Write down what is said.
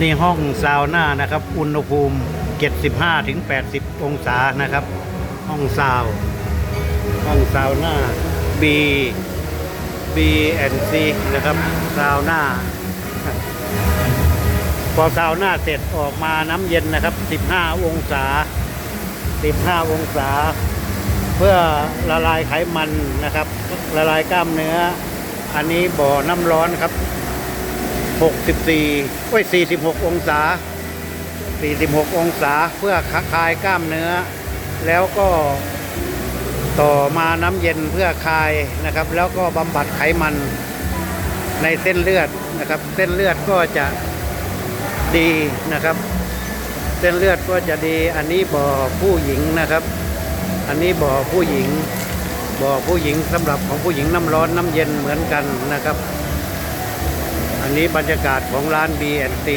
นี่ห้องซาวน่านะครับ อุณหภูมิ 75ถึง80 องศานะครับ ห้องซาวห้องซาวน่า B B and C นะครับซาวน่าพอซาวน่าเสร็จออกมาน้ำเย็นนะครับ 15 องศา 15 องศา เพื่อละลายไขมันนะครับ ละลายกล้ามเนื้อ อันนี้บ่อน้ำร้อนครับ 64โอ้ย46 องศา 46 องศาเพื่อคลายกล้ามเนื้อ แล้วก็ต่อมาน้ำเย็นเพื่อคลายนะครับ แล้วก็บำบัดไขมันในเส้นเลือดนะครับ เส้นเลือดก็จะดีนะครับ เส้นเลือดก็จะดี อันนี้บ่อผู้หญิงนะครับ อันนี้บ่อผู้หญิงบ่อผู้หญิงสำหรับของผู้หญิงน้ำร้อนน้ำเย็นเหมือนกันนะครับ นี้บรรยากาศของร้าน B&C